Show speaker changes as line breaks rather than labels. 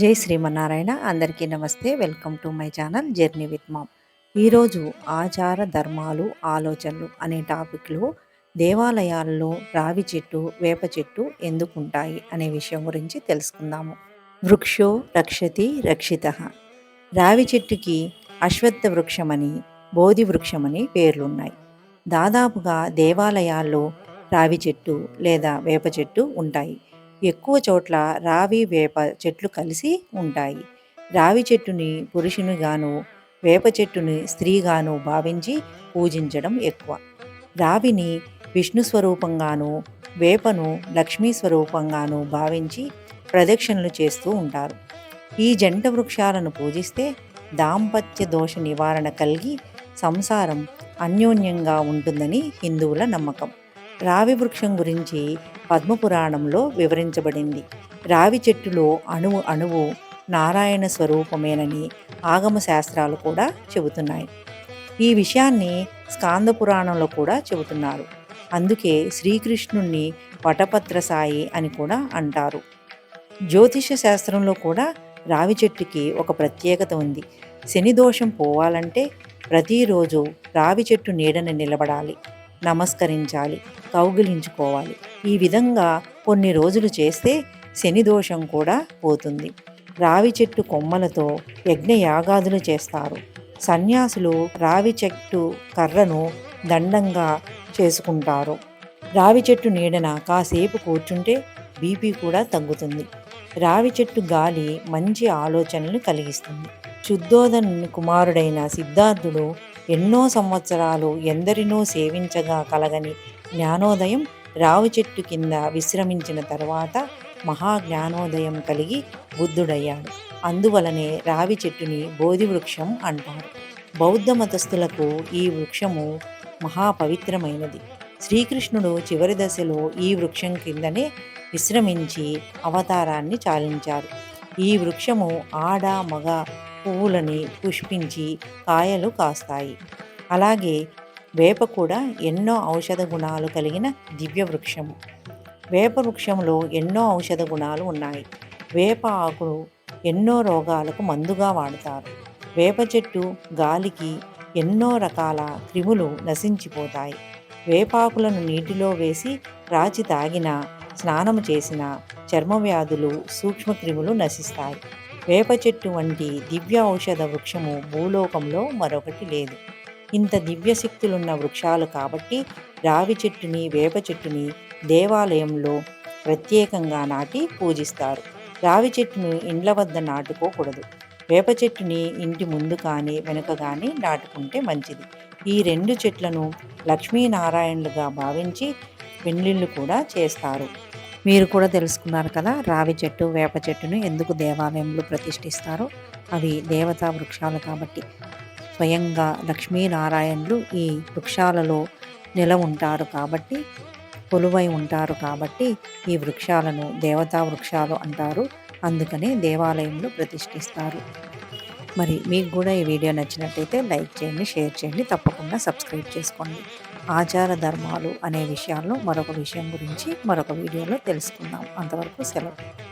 జై శ్రీమన్నారాయణ. అందరికీ నమస్తే. Welcome to my channel journey with mom. ఈరోజు ఆచార ధర్మాలు ఆలోచనలు అనే టాపిక్లో దేవాలయాల్లో రావి చెట్టు వేప చెట్టు ఎందుకు ఉంటాయి అనే విషయం గురించి తెలుసుకుందాము. వృక్షో రక్షతి రక్షిత. రావి చెట్టుకి అశ్వత్థ వృక్షమని బోధి వృక్షమని పేర్లున్నాయి. దాదాపుగా దేవాలయాల్లో రావి చెట్టు లేదా వేప చెట్టు ఉంటాయి. ఎక్కువ చోట్ల రావి వేప చెట్లు కలిసి ఉంటాయి. రావి చెట్టుని పురుషునిగాను వేప చెట్టుని స్త్రీగాను భావించి పూజించడం ఎక్కువ. రావిని విష్ణు స్వరూపంగాను వేపను లక్ష్మీ స్వరూపంగాను భావించి ప్రదక్షిణలు చేస్తూ ఉంటారు. ఈ జంట వృక్షాలను పూజిస్తే దాంపత్య దోష నివారణ కలిగి సంసారం అన్యోన్యంగా ఉంటుందని హిందువుల నమ్మకం. రావి వృక్షం గురించి పద్మపురాణంలో వివరించబడింది. రావి చెట్టులో అణువు అణువు నారాయణ స్వరూపమేనని ఆగమ శాస్త్రాలు కూడా చెబుతున్నాయి. ఈ విషయాన్ని స్కాంద పురాణంలో కూడా చెబుతున్నారు. అందుకే శ్రీకృష్ణుణ్ణి వటపత్ర సాయి అని కూడా అంటారు. జ్యోతిష శాస్త్రంలో కూడా రావి చెట్టుకి ఒక ప్రత్యేకత ఉంది. శని దోషం పోవాలంటే ప్రతిరోజు రావి చెట్టు నీడని నిలబడాలి. నమస్కరించాలి కౌగిలించుకోవాలి. ఈ విధంగా కొన్ని రోజులు చేస్తే శని దోషం కూడా పోతుంది. రావి చెట్టు కొమ్మలతో యజ్ఞయాగాదులు చేస్తారు. సన్యాసులు రావి చెట్టు కర్రను దండంగా చేసుకుంటారు. రావి చెట్టు నీడన కాసేపు కూర్చుంటే బీపీ కూడా తగ్గుతుంది. రావి చెట్టు గాలి మంచి ఆలోచనలు కలిగిస్తుంది. శుద్ధోదన్ కుమారుడైన సిద్ధార్థుడు ఎన్నో సంవత్సరాలు ఎందరినో సేవించగా కలగని జ్ఞానోదయం రావి చెట్టు కింద విశ్రమించిన తర్వాత మహా జ్ఞానోదయం కలిగి బుద్ధుడయ్యాడు. అందువలనే రావి చెట్టుని బోధి వృక్షం అంటారు. బౌద్ధ మతస్థులకు ఈ వృక్షము మహాపవిత్రమైనది. శ్రీకృష్ణుడు చివరి దశలో ఈ వృక్షం కిందనే విశ్రమించి అవతారాన్ని చాలించారు. ఈ వృక్షము ఆడ మగ పువ్వులని పుష్పించి కాయలు కాస్తాయి. అలాగే వేప కూడా ఎన్నో ఔషధ గుణాలు కలిగిన దివ్య వృక్షము. వేప వృక్షంలో ఎన్నో ఔషధ గుణాలు ఉన్నాయి. వేప ఆకులు ఎన్నో రోగాలకు మందుగా వాడతారు. వేప చెట్టు గాలికి ఎన్నో రకాల క్రిములు నశించిపోతాయి. వేపాకులను నీటిలో వేసి రాచి తాగిన స్నానం చేసిన చర్మ వ్యాధులు సూక్ష్మక్రిములు నశిస్తాయి. వేప చెట్టు వంటి దివ్య ఔషధ వృక్షము భూలోకంలో మరొకటి లేదు. ఇంత దివ్య శక్తులున్న వృక్షాలు కాబట్టి రావి చెట్టుని వేప చెట్టుని దేవాలయంలో ప్రత్యేకంగా నాటి పూజిస్తారు. రావి చెట్టును ఇండ్ల వద్ద నాటుకోకూడదు. వేప చెట్టుని ఇంటి ముందు కానీ వెనుక కానీ నాటుకుంటే మంచిది. ఈ రెండు చెట్లను లక్ష్మీనారాయణులుగా భావించి పెండ్లిళ్ళు కూడా చేస్తారు. మీరు కూడా తెలుసుకున్నారు కదా రావి చెట్టు వేప చెట్టును ఎందుకు దేవాలయంలో ప్రతిష్ఠిస్తారో? అవి దేవతా వృక్షాలు కాబట్టి. స్వయంగా లక్ష్మీనారాయణులు ఈ వృక్షాలలో నిల ఉంటారు కాబట్టి కొలువై ఉంటారు కాబట్టి ఈ వృక్షాలను దేవతా వృక్షాలు అంటారు. అందుకనే దేవాలయంలో ప్రతిష్ఠిస్తారు. మరి మీకు కూడా ఈ వీడియో నచ్చినట్టయితే లైక్ చేయండి షేర్ చేయండి తప్పకుండా సబ్స్క్రైబ్ చేసుకోండి. ఆచార ధర్మాలు అనే విషయాల్లో మరొక విషయం గురించి మరొక వీడియోలో తెలుసుకుందాం. అంతవరకు సెలవు.